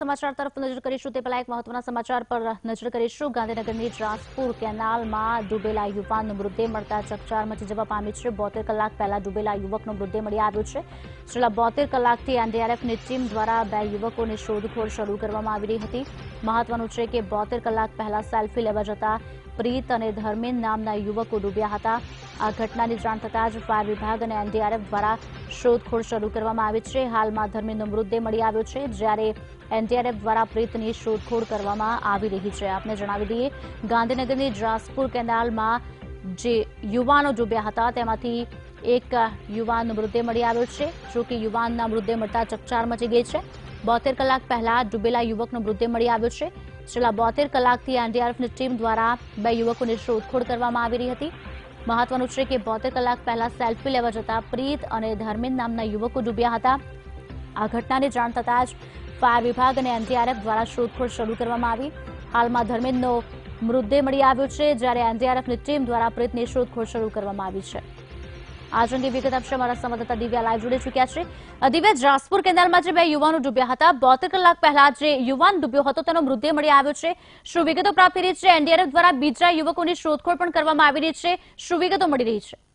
સમાચાર તરફ નજર કરીશું. તે પહેલા એક મહત્વના સમાચાર પર નજર કરીશું. ગાંધીનગરની ટ્રાન્સપુર કેનાલમાં ડૂબેલા યુવાનનો મૃતદેહ મળતા ચકચાર મચી જવા પામી છે. બોતેર કલાક પહેલા ડૂબેલા યુવકનો મૃતદેહ મળી આવ્યો છે. છેલ્લા બોતેર કલાકથી એનડીઆરએફની ટીમ દ્વારા બે યુવકોની શોધખોળ શરૂ કરવામાં આવી રહી હતી. મહત્વનું છે કે બોતેર કલાક પહેલા સેલ્ફી લેવા જતા પ્રીત અને ધર્મેન નામના યુવકો ડૂબ્યા હતા. આ ઘટનાની જાણ થતાં જ ફાયર વિભાગ અને એનડીઆરએફ દ્વારા શોધખોળ શરૂ કરવામાં આવી છે. હાલમાં ધર્મેનનો મૃતદેહ મળી આવ્યો છે, જ્યારે એનડીઆરએફ દ્વારા પ્રીતની શોધખોળ કરવામાં આવી રહી છે. આપને જણાવી દઈએ, ગાંધીનગરની જાસપુર કેનાલમાં જે યુવાનો ડૂબ્યા હતા, તેમાંથી એક યુવાનનો મૃતદેહ મળી આવ્યો છે. જો કે યુવાનના મૃતદેહ મળતા ચકચાર મચી ગઈ છે. બોતેર કલાક પહેલા ડૂબેલા યુવકનો મૃતદેહ મળી આવ્યો છે. છેલ્લા બોતેર કલાકથી એનડીઆરએફની ટીમ દ્વારા બે યુવકોની શોધખોળ કરવામાં આવી રહી હતી. મહત્વનું છે કે બોતેર કલાક પહેલા સેલ્ફી લેવા જતા પ્રીત અને ધર્મેન્દ્ર નામના યુવકો ડૂબ્યા હતા. આ ઘટનાની જાણ થતાં જ ફાયર વિભાગ અને એનડીઆરએફ દ્વારા શોધખોળ શરૂ કરવામાં આવી. હાલમાં ધર્મેન્દ્રનો મૃતદેહ મળી આવ્યો છે, જ્યારે એનડીઆરએફની ટીમ દ્વારા પ્રીતની શોધખોળ શરૂ કરવામાં આવી છે. આજ અંગે વિગત આપશે અમારા સંવાદદાતા દિવ્યા લાઈવ જોડે ચૂક્યા છે. દિવ્યા, જાસપુર કેનાલમાં જે બે યુવાનો ડૂબ્યા હતા, બોતેર કલાક પહેલા જે યુવાન ડૂબ્યો હતો, તેનો મૃતદેહ મળી આવ્યો છે. શું વિગતો પ્રાપ્ત થઈ રહી છે. એનડીઆરએફ દ્વારા બીજા યુવકોની શોધખોળ પણ કરવામાં આવી રહી છે. શું વિગતો મળી રહી છે.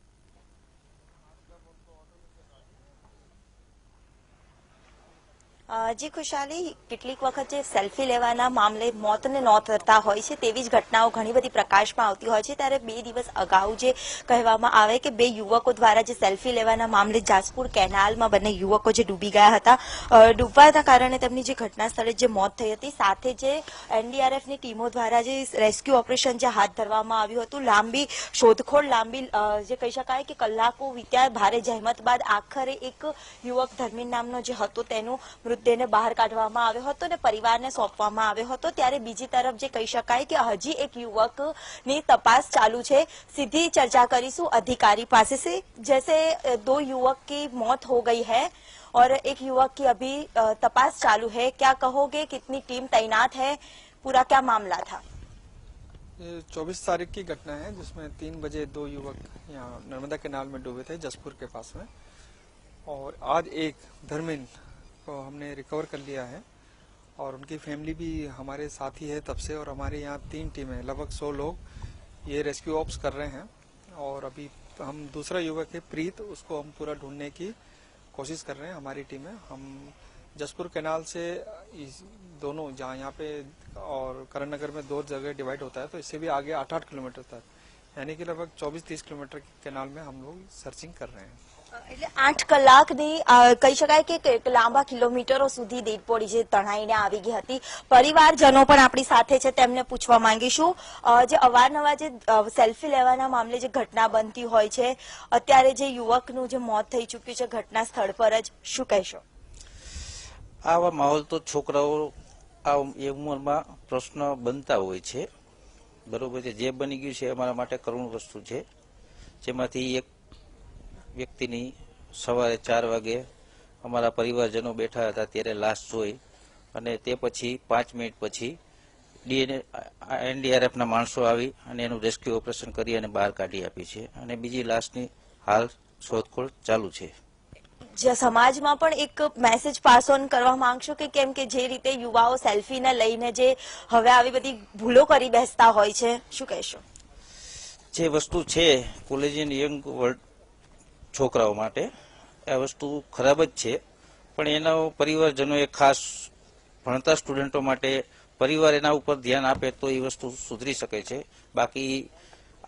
જી ખુશાલી, કેટલીક વખત જે સેલ્ફી લેવાના મામલે મોતને નોતરતા હોય છે તેવી જ ઘટનાઓ ઘણી બધી પ્રકાશમાં આવતી હોય છે. ત્યારે બે દિવસ અગાઉ જે કહેવામાં આવે કે બે યુવકો દ્વારા જે સેલ્ફી લેવાના મામલે જાસપુર કેનાલમાં બંને યુવકો જે ડૂબી ગયા હતા. ડૂબવાના કારણે તેમની જે ઘટના સ્થળે જે મોત થઈ હતી, સાથે જે એનડીઆરએફની ટીમો દ્વારા જે રેસ્ક્યુ ઓપરેશન જે હાથ ધરવામાં આવ્યું હતું, લાંબી શોધખોળ, લાંબી જે કહી શકાય કે કલાકો વીત્યા, ભારે જહેમત બાદ આખરે એક યુવક ધર્મીન નામનો જે હતો, તેનું મૃતદેહને બહાર કાઢવામાં આવ્યો હતો અને પરિવારને સોંપવામાં આવ્યો હતો ત્યારે બીજી તરફ જે કહી શકાય કે હજી એક યુવકની તપાસ ચાલુ છે સીધી ચર્ચા કરીશું अधिकारी पासे से जैसे अ, दो युवक की मौत हो गई है और एक युवक की अभी अ, तपास चालू है क्या कहोगे कितनी टीम तैनात है पूरा क्या मामला था ये चौबीस तारीख की घटना है जिसमें तीन बजे दो युवक यहाँ नर्मदा केनाल में डूबे थे जसपुर के पास में और आज एक धर्मिन को हमने रिकवर कर लिया है। और उनकी फैमिली भी हमारे साथ ही है तब से और हमारे यहाँ तीन टीमें लगभग सौ लोग ये रेस्क्यू ऑप्स कर रहे हैं। और अभी हम दूसरा युवक है, प्रीत, उसको हम पूरा ढूँढने की कोशिश कर रहे हैं, हमारी टीमें हम जसपुर कैनाल से इस दोनों, जहाँ यहाँ पे और करण नगर में दो जगह डिवाइड होता है तो इससे भी आगे आठ आठ किलोमीटर तक, यानी कि लगभग 24-30 किलोमीटर की कैनाल में हम लोग सर्चिंग कर रहे हैं। એટલે આઠ કલાકની કહી શકાય કે લાંબા કિલોમીટરો સુધી ડેડ બોડી જે તણાઈને આવી ગઈ હતી. પરિવારજનો પણ આપણી સાથે છે, તેમને પૂછવા માંગીશું. જે અવારનવાર જે સેલ્ફી લેવાના મામલે જે ઘટના બનતી હોય છે, અત્યારે જે યુવકનું જે મોત થઈ ચૂક્યું છે ઘટના સ્થળ પર જ, શું કહેશો? આવા માહોલ તો છોકરાઓ આ ઉંમરમાં પ્રશ્ન બનતા હોય છે. બરોબર છે. જે બની ગયું છે અમારા માટે કરુણ વસ્તુ છે. જેમાંથી એક વ્યક્તિની સવારે ચાર વાગે અમારા પરિવારજનો બેઠા હતા ત્યારે લાશ જોઈ અને તે પછી પાંચ મિનિટ પછી ડીએનએ એનડીઆરએફના માણસો આવી અને એનું રેસ્ક્યુ ઓપરેશન કરી અને બહાર કાઢી આપી છે. અને બીજી લાશની હાલ શોધખોળ ચાલુ છે. જે સમાજમાં પણ એક મેસેજ પાસ ઓન કરવા માંગશો કે કેમ કે જે રીતે યુવાઓ સેલ્ફીને લઈને જે હવે આવી બધી ભૂલો કરી બેસતા હોય છે શું કહેશો? જે વસ્તુ છે કોલેજિયન યંગ વર્લ્ડ છોકરાઓ માટે આ વસ્તુ ખરાબ જ છે. પણ એના પરિવારજનોએ ખાસ ભણતા સ્ટુડન્ટો માટે પરિવાર એના ઉપર ધ્યાન આપે તો એ વસ્તુ સુધરી શકે છે. બાકી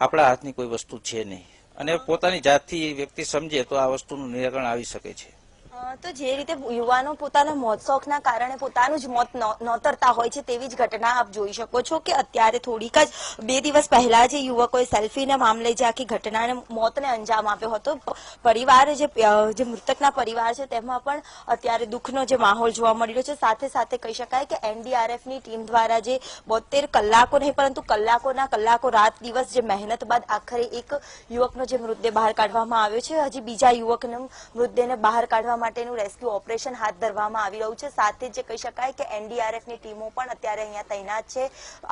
આપણા હાથની કોઈ વસ્તુ છે નહીં. અને પોતાની જાતથી વ્યક્તિ સમજે તો આ વસ્તુનું નિરાકરણ આવી શકે છે. તો જે રીતે યુવાનો પોતાના મોત શોખના કારણે પોતાનું જ મોત નોતરતા હોય છે તેવી જ ઘટના આપ જોઈ શકો છો કે અત્યારે થોડીક જ બે દિવસ પહેલા જે યુવકોએ સેલ્ફીના મામલે જે આખી ઘટનાને મોતને અંજામ આપ્યો હતો, પરિવાર જે જે મૃતકના પરિવાર છે તેમાં પણ અત્યારે દુઃખનો જે માહોલ જોવા મળી રહ્યો છે. સાથે સાથે કહી શકાય કે એનડીઆરએફની ટીમ દ્વારા જે બોતેર કલાકો નહીં, પરંતુ કલાકોના કલાકો રાત દિવસ જે મહેનત બાદ આખરે એક યુવકનો જે મૃતદેહ બહાર કાઢવામાં આવ્યો છે. હજી બીજા યુવકનો મૃતદેહને બહાર કાઢવા માટે માટેનું રેસ્ક્યુ ઓપરેશન હાથ ધરવામાં આવી રહ્યું છે. સાથે જ કહી શકાય કે એનડીઆરએફની ટીમો પણ અત્યારે અહીંયા તૈનાત છે.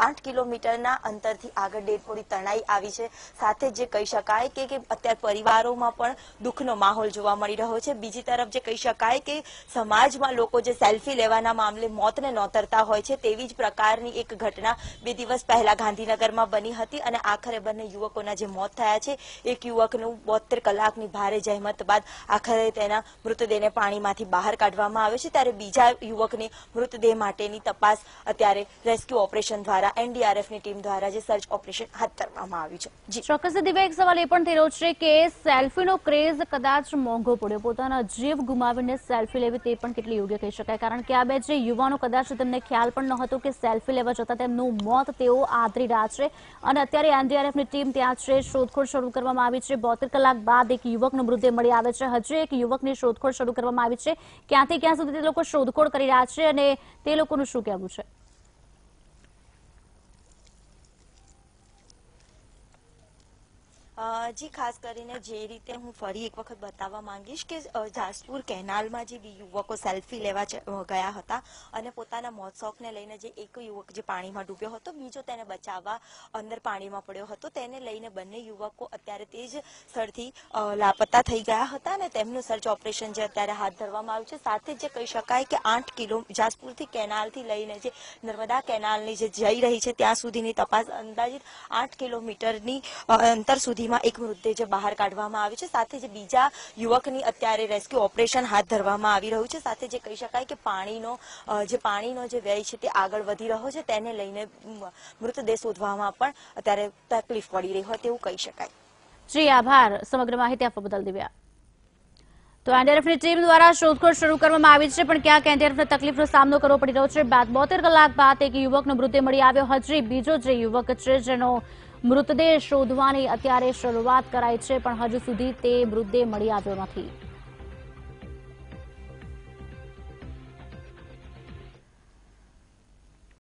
આઠ કિલોમીટરના અંતરથી આગળ ડેડબોડી તણાઈ આવી છે. સાથે જ કહી શકાય કે અત્યારે પરિવારોમાં પણ દુઃખનો માહોલ જોવા મળી રહ્યો છે. બીજી તરફ જે કહી શકાય કે સમાજમાં લોકો જે સેલ્ફી લેવાના મામલે મોતને નોતરતા હોય છે, તેવી જ પ્રકારની એક ઘટના બે દિવસ પહેલા ગાંધીનગરમાં બની હતી અને આખરે બંને યુવકોના જે મોત થયા છે, એક યુવકનું બોતેર કલાકની ભારે જહેમત બાદ આખરે તેના મૃતદેહને પાણીમાંથી બહાર કાઢવામાં આવ્યો છે ત્યારે બીજા યુવકની મૃતદેહ માટેની તપાસ અત્યારે રેસ્ક્યુ ઓપરેશન દ્વારા એનડીઆરએફની ટીમ દ્વારા જે સર્ચ ઓપરેશન હાથ ધરવામાં આવ્યું છે. ચોક્કસ, દિવ્ય, એક સવાલ એ પણ થઈ છે કે સેલ્ફીનો ક્રેઝ કદાચ મોંઘો પડ્યો. પોતાના જીવ ગુમાવીને સેલ્ફી લેવી તે પણ કેટલી યોગ્ય કહી શકાય? કારણ કે આ બે જે યુવાનો કદાચ તેમને ખ્યાલ પણ ન હતો કે સેલ્ફી લેવા જતા તેમનું મોત તેઓ આદરી રહ્યા છે. અને અત્યારે એનડીઆરએફની ટીમ ત્યાં છે. શોધખોળ શરૂ કરવામાં આવી છે. બોતેર કલાક બાદ એક યુવકનો મૃતદેહ મળી આવે છે. હજુ એક યુવકની શોધખોળ શરૂ કરવામાં આવી છે. ક્યાંથી ક્યાં સુધી તે લોકો શોધખોળ કરી રહ્યા છે અને તે લોકોનું શું કહેવું છે? જી, ખાસ કરીને જે રીતે હું ફરી એક વખત બતાવવા માંગીશ કે જાસપુર કેનાલમાં જે યુવકો સેલ્ફી લેવા ગયા હતા અને પોતાના મોત શોખને લઈને જે એક યુવક જે પાણીમાં ડૂબ્યો હતો, બીજો તેને બચાવવા અંદર પાણીમાં પડ્યો હતો, તેને લઈને બંને યુવકો અત્યારે તે જ સ્થળથી લાપતા થઈ ગયા હતા અને તેમનું સર્ચ ઓપરેશન જે અત્યારે હાથ ધરવામાં આવ્યું છે. સાથે જે કહી શકાય કે આઠ કિલો, જાસપુરથી કેનાલથી લઈને જે નર્મદા કેનાલની જે જઈ રહી છે, ત્યાં સુધીની તપાસ અંદાજિત આઠ કિલોમીટરની અંતર અંતર સુધીમાં એક મૃતદેહ બહાર કાઢવામાં આવ્યો છે. સાથે જે બીજા યુવકની અત્યારે રેસ્ક્યુ ઓપરેશન હાથ ધરવામાં આવી રહ્યું છે. સાથે જે કહી શકાય કે પાણીનો જે પાણીનો જે વ્યય છે તે આગળ વધી રહ્યો છે. તેને લઈને મૃતદેહ શોધવામાં પણ અત્યારે તકલીફ પડી રહી હોય તેવું કહી શકાય. શ્રી, આભાર. સમગ્ર માહિતી આપવા બદલ દિવ્યા તો એનડીઆરએફની ટીમ દ્વારા શોધખોળ શરૂ કરવામાં આવી છે, પણ ક્યાંક એનડીઆરએફને તકલીફનો સામનો કરવો પડી રહ્યો છે. બાદ બોતેર કલાક બાદ એક યુવકનો મૃતદેહ મળી આવ્યો. હજી બીજો જે યુવક છે, જેનો મૃતદેહ શોધવાની અત્યારે શરૂઆત કરાઈ છે, પણ હજુ સુધી તે મૃતદેહ મળી આવ્યો નથી.